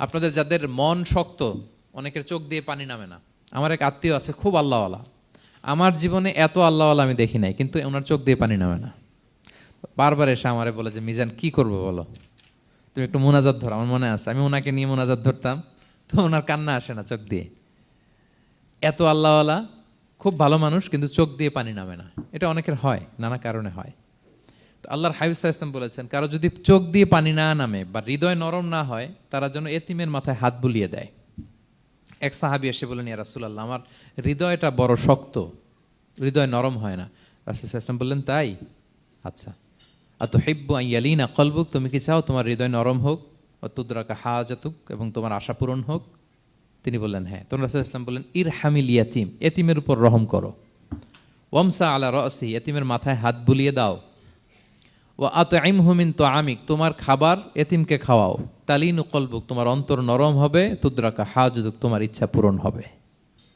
আপনাদের যাদের মন শক্ত, অনেকের চোখ দিয়ে পানি নামে না। আমার এক আত্মীয় আছে, খুব আল্লাহওয়ালা। আমার জীবনে এত আল্লাহওয়ালা আমি দেখি নাই, কিন্তু ওনার চোখ দিয়ে পানি নামে না। বারবার এসে আমারে বলে যে, মিজান, কি করব বলো? তুমি একটু মোনাজাত ধরো, আমার মনে আছে। আমি ওনাকে নিয়ে মোনাজাত ধরতাম, তো ওনার কান্না আসে না চোখ দিয়ে। এত আল্লাহওয়ালা, খুব ভালো মানুষ, কিন্তু চোখ দিয়ে পানি নামে না। এটা অনেকের হয়, নানা কারণে হয়। আল্লাহর হাবিবসা ইসলাম বলেছেন, কারও যদি চোখ দিয়ে পানি না নামে বা হৃদয় নরম না হয়, তারা যেন এতিমের মাথায় হাত বুলিয়ে দেয়। এক সাহাবি এসে বলেন ইয়া রাসুলাল্লাহ, আমার হৃদয়টা বড় শক্ত, হৃদয় নরম হয় না। রাসুল ইসলাম বললেন, তাই? আচ্ছা। আর তো হেব্বু আইয়ালিনা কলবুক, তুমি কি চাও তোমার হৃদয় নরম হোক, ও তুদ্রাকা হাজাতুক, এবং তোমার আশা পূরণ হোক? তিনি বললেন হ্যাঁ। তখন রাসুল ইসলাম বললেন ইর হামিল ইয়াতিম, এতিমের উপর রহম করো। ওয়ামসা আলা রসি, এতিমের মাথায় হাত বুলিয়ে দাও। ও আত আইম হুমিন তো আমিক তোমার খাবার এতিমকে খাওয়াও। তালিন কলবুক, তোমার অন্তর নরম হবে, তুদ্রাকা হাজুদুক, তোমার ইচ্ছা পূরণ হবে।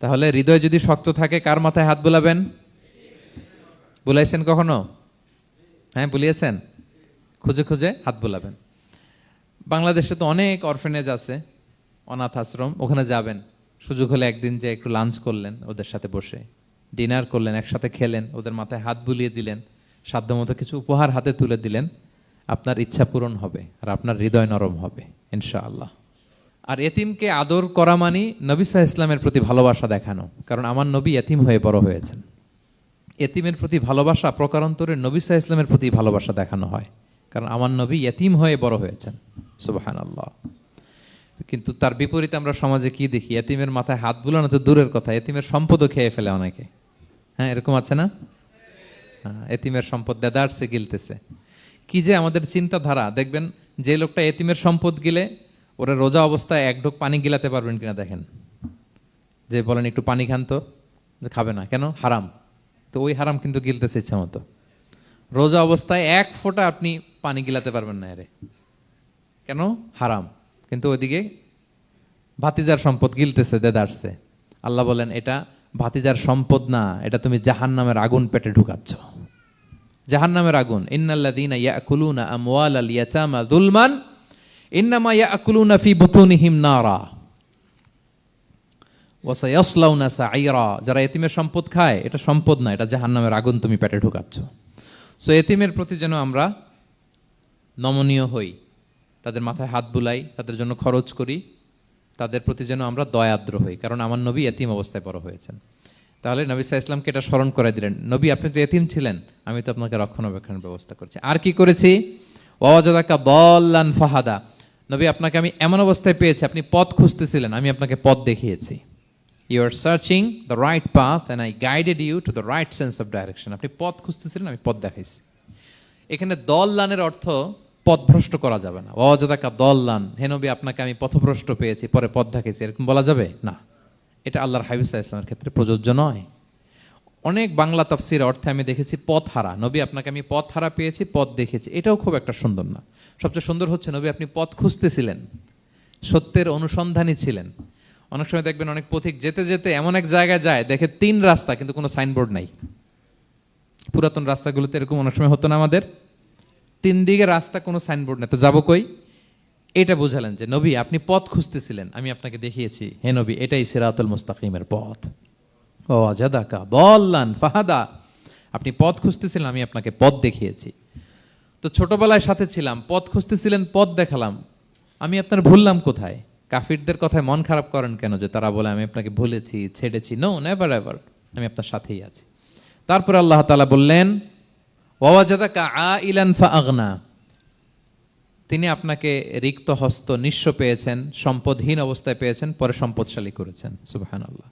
তাহলে হৃদয় যদি শক্ত থাকে, কার মাথায় হাত বুলাবেন? বুলাইছেন কখনো? হ্যাঁ বুলিয়েছেন। খুঁজে খুঁজে হাত বুলাবেন। বাংলাদেশে তো অনেক অরফেনেজ আছে, অনাথ আশ্রম, ওখানে যাবেন। সুযোগ হলে একদিন যে একটু লাঞ্চ করলেন ওদের সাথে বসে। ডিনার করলেন, একসাথে খেলেন, ওদের মাথায় হাত বুলিয়ে দিলেন। সাধ্যমতো কিছু উপহার হাতে তুলে দিলেন, আপনার ইচ্ছা পূরণ হবে আর আপনার হৃদয় নরম হবে, ইনশাআল্লাহ। আর এতিমকে আদর করা মানি নবী সাহা ইসলামের প্রতি ভালোবাসা দেখানো, কারণ আমার নবী এতিম হয়ে বড় হয়েছেন। এতিমের প্রতি ভালোবাসা প্রকারান্তরে নবী সাহা ইসলামের প্রতি ভালোবাসা দেখানো হয়, কারণ আমার নবী এতিম হয়ে বড় হয়েছেন সুবাহান আল্লাহ কিন্তু তার বিপরীতে আমরা সমাজে কি দেখি? এতিমের মাথায় হাত বুলানো তো দূরের কথা, এতিমের সম্পদও খেয়ে ফেলে অনেকে। হ্যাঁ এরকম আছে না? এতিমের সম্পদ দেদারসে গিলতেছে। কি যে আমাদের চিন্তাধারা, দেখবেন যে লোকটা এতিমের সম্পদ গিলে, ওরা রোজা অবস্থায় এক ঢোক পানি গিলাতে পারবেন কিনা দেখেন। যে বলেন, একটু পানি খান তো খাবে না। কেন? হারাম। তো ওই হারাম কিন্তু গিলতেছে ইচ্ছা মতো। রোজা অবস্থায় এক ফোঁটা আপনি পানি গিলাতে পারবেন না এরে। কেন? হারাম। কিন্তু ওইদিকে ভাতিজার সম্পদ গিলতেছে দেদারসে আল্লাহ বলেন, এটা ভাতিজার সম্পদ না, এটা তুমি জাহান নামের আগুন পেটে ঢুকাচ্ছ। জাহান নামের আগুন সায়াসলাউনা যারা এতিমের সম্পদ খায়, এটা সম্পদ না, এটা জাহান্নামের আগুন তুমি পেটে ঢুকাচ্ছ। সো এতিমের প্রতি যেন আমরা নমনীয় হই, তাদের মাথায় হাত বুলাই, তাদের জন্য খরচ করি, তাদের প্রতি যেন আমরা দয়াদ্র হই, কারণ আমার নবী এতিম অবস্থায় বড় হয়েছেন। তাহলে নবী সাহা ইসলামকে এটা স্মরণ করে দিলেন, নবী, আপনি তো এতিম ছিলেন, আমি তো আপনাকে রক্ষণাবেক্ষণের ব্যবস্থা করছি। আর কি করেছি? ওয়াজাদাকা বল্লান ফাহাদা। নবী, আপনাকে আমি এমন অবস্থায় পেয়েছি, আপনি পথ খুঁজতেছিলেন, আমি আপনাকে পথ দেখিয়েছি। You are searching the right path and I guided you to the right sense of direction আপনি পথ খুঁজতেছিলেন, আমি পথ দেখাইছি। এখানে দল্লানের অর্থ পথভ্রষ্ট করা যাবে না। অজাদাকা দল্লান। হেনবি আপনাকে আমি পথভ্রষ্ট পেয়েছি, পরে পথ দেখাইছি। এরকম বলা যাবে? না। এটা আল্লাহর হাবিসা ইসলামের ক্ষেত্রে প্রযোজ্য নয়। অনেক বাংলা তাফসির অর্থে আমি দেখেছি পথ হারা নবী আপনাকে আমি পথ হারা পেয়েছি, পথ দেখেছি। এটাও খুব একটা সুন্দর না। সবচেয়ে সুন্দর হচ্ছে, নবী আপনি পথ খুঁজতেছিলেন। সত্যের অনুসন্ধানী ছিলেন। অনেক সময় দেখবেন অনেক পথিক যেতে যেতে এমন এক জায়গায় যায়, দেখে তিন রাস্তা, কিন্তু কোনো সাইনবোর্ড নাই। পুরাতন রাস্তাগুলোতে এরকম অনেক সময় হতো না আমাদের। তিন দিকে রাস্তা, কোনো সাইনবোর্ড নেই। তো যাব কই? এটা বুঝালেন যে, নবী, আপনি পথ খুঁজতেছিলেন। আমি আপনাকে দেখিয়েছি। হে নবী, এটাই সিরাতুল মুস্তাকিমের পথ। ও জাদাকা বল্লান ফাহাদা। আপনি পথ খুঁজতেছিলেন, আমি আপনাকে পথ দেখিয়েছি। তো ছোটবেলায় সাথে ছিলাম, পথ খুঁজতেছিলেন, পথ দেখালাম। আমি আপনার ভুললাম কোথায়? কাফিরদের কথায় মন খারাপ করেন কেন যে, তারা বলে, আমি আপনাকে ভুলেছি, ছেড়েছি। নো নেভার এভার আমি আপনার সাথেই আছি। তারপর আল্লাহ তাআলা বললেন ওয়াজাদাকা আ ইলান ফা আগনা তিনি আপনাকে রিক্ত হস্ত নিঃস্ব পেয়েছেন, সম্পদহীন অবস্থায় পেয়েছেন, পরে সম্পদশালী করেছেন। সুবাহান আল্লাহ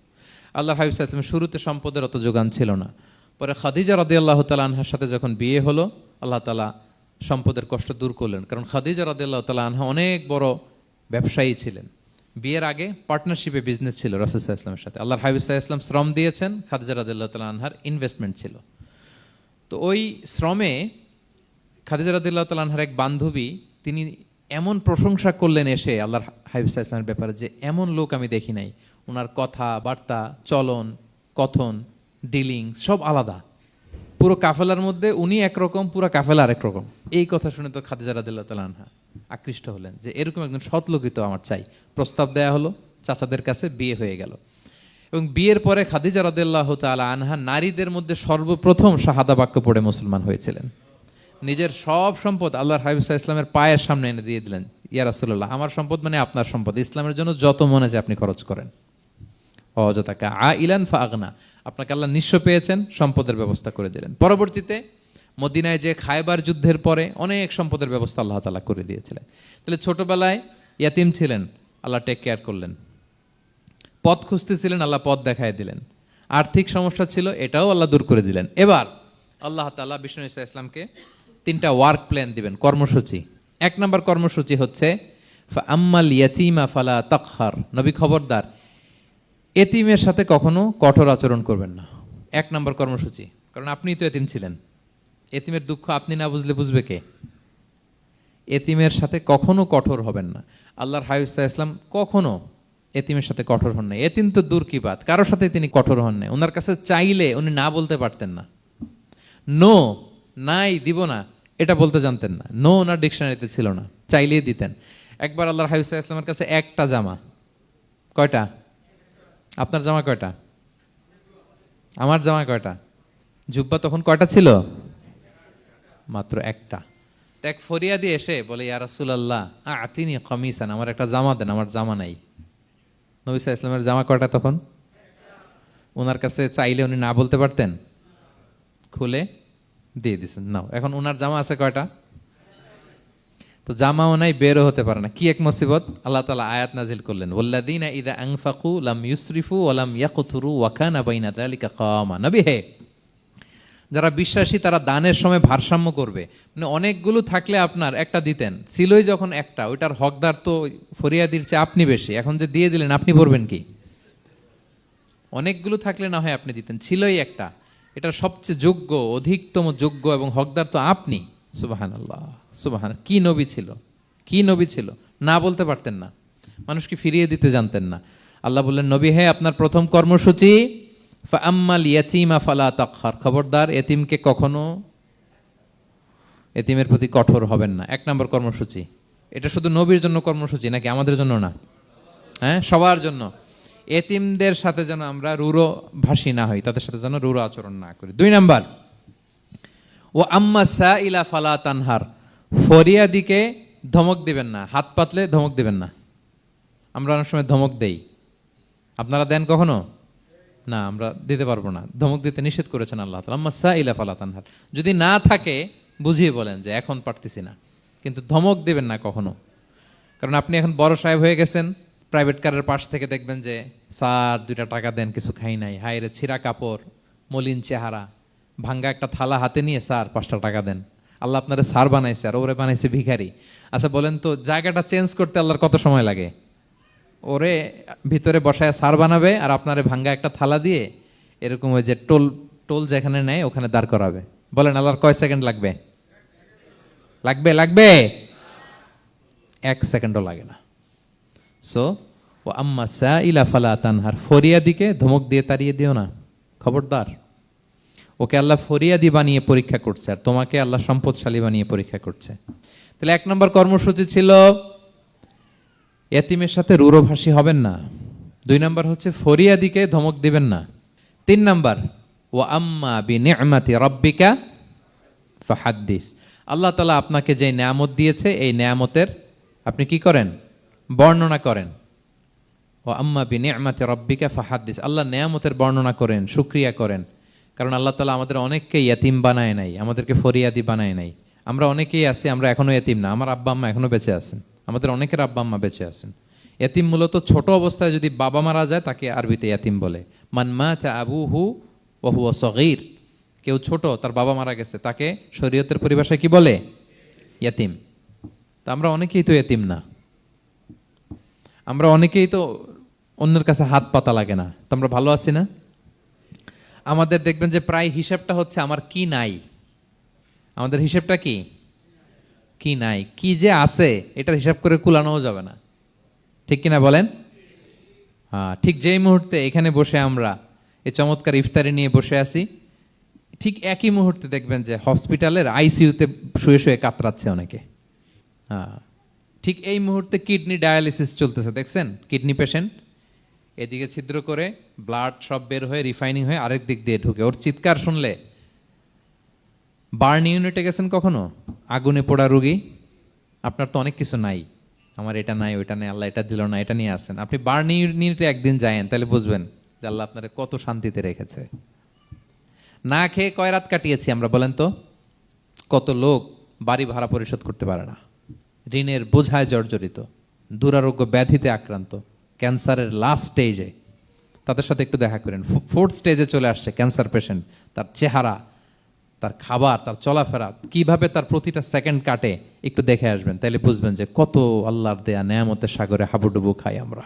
আল্লাহ হাবিব শুরুতে সম্পদের অত যোগান ছিল না। পরে খাদিজা রদি আল্লাহ তালাহার সাথে যখন বিয়ে হলো, আল্লাহ তালা সম্পদের কষ্ট দূর করলেন। কারণ খাদিজা রদি আল্লাহ তালা আনহা অনেক বড় ব্যবসায়ী ছিলেন। বিয়ের আগে পার্টনারশিপে বিজনেস ছিল রসুল্লাহ ইসলামের সাথে। আল্লাহ হাবিব ইসলাম শ্রম দিয়েছেন, খাদিজা রদি আল্লাহ তালা আনহার ইনভেস্টমেন্ট ছিল। তো ওই শ্রমে খাদিজা রাদিল্লাহ তালানহার এক বান্ধবী তিনি এমন প্রশংসা করলেন এসে আল্লাহর হাবিব ইসলামের ব্যাপারে যে এমন লোক আমি দেখি নাই। ওনার কথা, বার্তা, চলন, কথন, ডিলিং সব আলাদা। পুরো কাফেলার মধ্যে উনি একরকম, পুরো কাফেলা আরেক রকম। এই কথা শুনে তো খাদিজা রাদিল্লাহ তালানহা আকৃষ্ট হলেন যে এরকম একজন সৎলোকিত আমার চাই। প্রস্তাব দেয়া হলো, চাচাদের কাছে বিয়ে হয়ে গেল। এবং বিয়ের পরে খাদিজা আনহা নারীদের মধ্যে সর্বপ্রথম শাহাদা বাক্য পড়ে মুসলমান হয়েছিলেন। নিজের সব সম্পদ আল্লাহর হাবিবসা ইসলামের পায়ের সামনে এনে দিয়ে দিলেন, ইয়া রাসূলুল্লাহ, আমার সম্পদ মানে আপনার সম্পদ। ইসলামের জন্য যত মনে চায় আপনি খরচ করেন। অযথাকা আ ইলান ফা আগনা আপনাকে আল্লাহ নিঃস্ব পেয়েছেন, সম্পদের ব্যবস্থা করে দিলেন। পরবর্তীতে মদিনায় যে খায়বার যুদ্ধের পরে অনেক সম্পদের ব্যবস্থা আল্লাহ তালা করে দিয়েছিলেন। তাহলে ছোটবেলায় ইয়াতিম ছিলেন, আল্লাহ টেক কেয়ার করলেন। পথ খুঁজতেছিলেন, আল্লাহ পথ দেখায় দিলেন। আর্থিক সমস্যা ছিল, এটাও আল্লাহ দূর করে দিলেন। এবার আল্লাহ তালা বিষ্ণু ইসা ইসলামকে তিনটা ওয়ার্ক প্ল্যান দিবেন, কর্মসূচি। এক নম্বর কর্মসূচি হচ্ছে আম্মাল ইয়াতিমা ফালা তকহার। নবী খবরদার, এতিমের সাথে কখনো কঠোর আচরণ করবেন না। এক নম্বর কর্মসূচি, কারণ আপনিই তো এতিম ছিলেন। এতিমের দুঃখ আপনি না বুঝলে বুঝবে কে? এতিমের সাথে কখনো কঠোর হবেন না। আল্লাহর হাইসা ইসলাম কখনো এতিমের সাথে কঠোর হন নাই। এতিম তো দূর কি বাত? কারোর সাথে তিনি কঠোর হন নাই। ওনার কাছে চাইলে উনি না বলতে পারতেন না। নো, নাই, দিব না। এটা বলতে জানতেন না। নো ওনার ডিকশনারিতে ছিল না। চাইলেই দিতেন। একবার আল্লাহর হাইসা ইসলামের কাছে একটা জামা। কয়টা? আপনার জামা কয়টা? আমার জামা কয়টা? জুব্বা তখন কয়টা ছিল? মাত্র একটা। এক ফরিয়াদি এসে বলে, ইয়া রাসূলুল্লাহ, আতিনি কমিসান। আমার একটা জামা দেন, আমার জামা নাই। নবী সাল্লাল্লাহু ইসলামের জামা কয়টা তখন? ওনার কাছে চাইলে উনি না বলতে পারতেন? খুলে দিয়ে দিছেন। নাও, এখন ওনার জামা আছে কয়টা? তো জামাও নাই, বেরও হতে পারে না। কি এক মুসিবত? আল্লাহ তালা আয়াত নাজিল করলেন ওল্লাদিনা ইদা আংফাকু লাম ইউসরিফু ওয়ালাম ইয়াকুতুরু ওয়াকানা বাইনা যালিকা কাওয়ামা নবী হে যারা বিশ্বাসী, তারা দানের সময় ভারসাম্য করবে। মানে অনেকগুলো থাকলে আপনার একটা দিতেন। ছিলই যখন একটা, ওইটার হকদার তো ফরিয়াদির চেয়ে আপনি বেশি। এখন যে দিয়ে দিলেন, আপনি পড়বেন কি? অনেকগুলো থাকলে না হয় আপনি দিতেন। ছিলই একটা। এটার সবচেয়ে যোগ্য, অধিকতম যোগ্য এবং হকদার তো আপনি। সুবাহান আল্লাহ সুবাহান, কি নবী ছিল? কি নবী ছিল? না বলতে পারতেন না। মানুষকে ফিরিয়ে দিতে জানতেন না। আল্লাহ বললেন, নবী, হে আপনার প্রথম কর্মসূচি আম্মাল ইয়াতিমা ফালা তাকহার খবরদার, এতিমকে কখনো এতিমের প্রতি কঠোর হবেন না। এক নম্বর কর্মসূচি। এটা শুধু নবীর জন্য কর্মসূচি নাকি আমাদের জন্য না? হ্যাঁ সবার জন্য। এতিমদের সাথে যেন আমরা রুরো ভাষী না হই, তাদের সাথে যেন রুরো আচরণ না করি। দুই নাম্বার ও আম্মা সা ইলা ফালা তানহার ফরিয়াদিকে ধমক দিবেন না, হাত পাতলে ধমক দিবেন না। আমরা অনেক সময় ধমক দেই। আপনারা দেন কখনো? না, আমরা দিতে পারব না। ধমক দিতে নিষেধ করেছেন আল্লাহ তালা আম্মা সা ইলা ফালা তানহার যদি না থাকে, বুঝিয়ে বলেন যে এখন পারতেছি না। কিন্তু ধমক দেবেন না কখনো। কারণ আপনি এখন বড় সাহেব হয়ে গেছেন প্রাইভেট কারের পাশ থেকে দেখবেন যে, স্যার, দুইটা টাকা দেন, কিছু খাই নাই। হাই রে, ছিঁড়া কাপড়, মলিন চেহারা। ভাঙ্গা একটা থালা হাতে নিয়ে, স্যার, পাঁচটা টাকা দেন। আল্লাহ আপনারে স্যার বানাইছে, আর ওরে বানাইছে ভিখারি। আচ্ছা বলেন তো, জায়গাটা চেঞ্জ করতে আল্লাহর কত সময় লাগে? ওরে ভিতরে বসায় সার বানাবে, আর আপনারে ভাঙ্গা একটা থালা দিয়ে এরকম ওই যে টোল টোল যেখানে নেয়, ওখানে দাঁড় করাবে। বলেন, আল্লাহর কয় সেকেন্ড লাগবে? লাগবে লাগবে? এক সেকেন্ডও লাগে না। সো ও আম্মা সা ইলা ফালা তানহার ফরিয়াদিকে ধমক দিয়ে তাড়িয়ে দিও না। খবরদার। ওকে আল্লাহ ফরিয়াদি বানিয়ে পরীক্ষা করছে আর তোমাকে আল্লাহ সম্পদশালী বানিয়ে পরীক্ষা করছে। তাহলে এক নম্বর কর্মসূচি ছিল, এতিমের সাথে রুরোভাষী হবেন না। দুই নম্বর হচ্ছে ফরিয়াদিকে ধমক দিবেন না। তিন নম্বর ও আম্মা বি নি'মাতি রব্বিকা ফাহাদ্দিস। আল্লাহ তালা আপনাকে যে নিয়ামত দিয়েছে, এই নিয়ামতের আপনি কি করেন? বর্ণনা করেন। ও আম্মা বি নি'মাতি রব্বিকা ফাহাদ্দিস। আল্লাহ নেয়ামতের বর্ণনা করেন, শুক্রিয়া করেন। কারণ আল্লাহ তালা আমাদের অনেককে ইয়াতিম বানায় নাই, আমাদেরকে ফরিয়াদি বানায় নাই। আমরা অনেকেই আছি, আমরা এখনও এতিম না, আমার আব্বা আম্মা এখনও বেঁচে আছেন। আমাদের অনেকের আব্বা আম্মা বেঁচে আছেন। এতিম মূলত ছোট অবস্থায় যদি বাবা মারা যায়, তাকে আরবিতে ইয়াতিম বলে। মান মা চা আবু হু ওহু সগির। কেউ ছোট, তার বাবা মারা গেছে, তাকে শরীয়তের পরিভাষায় কি বলে? ইয়াতিম। তা আমরা অনেকেই তো এতিম না। আমরা অনেকেই তো অন্যের কাছে হাত পাতা লাগে না। তো আমরা ভালো আছি না? আমাদের দেখবেন যে প্রায় হিসাবটা হচ্ছে আমার কি নাই। আমাদের হিসেবটা কি? কি নাই। কি যে আছে, এটার হিসাব করে কুলানোও যাবে না। ঠিক কিনা বলেন? হ্যাঁ ঠিক যেই মুহূর্তে এখানে বসে আমরা এই চমৎকার ইফতারি নিয়ে বসে আছি, ঠিক একই মুহূর্তে দেখবেন যে হসপিটালের আইসিইউতে শুয়ে শুয়ে কাতরাচ্ছে অনেকে। হ্যাঁ। ঠিক এই মুহূর্তে কিডনি ডায়ালিসিস চলতেছে, দেখছেন? কিডনি পেশেন্ট এদিকে ছিদ্র করে ব্লাড সব বের হয়ে রিফাইনিং হয়ে আরেক দিক দিয়ে ঢুকে। ওর চিৎকার শুনলে বার্ন ইউনিটে গেছেন কখনো? আগুনে পোড়া রুগী? আপনার তো অনেক কিছু নাই। আমার এটা নাই, ওইটা নাই, আল্লাহ এটা দিল না, এটা নিয়ে আসেন। আপনি বার্ন ইউনিটে একদিন যায়েন, তাহলে বুঝবেন যে আল্লাহ আপনারা কত শান্তিতে রেখেছে। না খেয়ে কয় রাত কাটিয়েছি আমরা, বলেন তো? কত লোক বাড়ি ভাড়া পরিশোধ করতে পারে না। ঋণের বোঝায় জর্জরিত, দুরারোগ্য ব্যাধিতে আক্রান্ত, ক্যান্সারের লাস্ট স্টেজে তাদের সাথে একটু দেখা করেন। ফোর্থ স্টেজে চলে আসছে ক্যান্সার পেশেন্ট তার চেহারা, তার খাবার, তার চলাফেরা, কীভাবে তার প্রতিটা সেকেন্ড কাটে, একটু দেখে আসবেন। তাহলে বুঝবেন যে কত আল্লাহর দেয়া নেয়ামতের সাগরে হাবুডুবু খাই আমরা।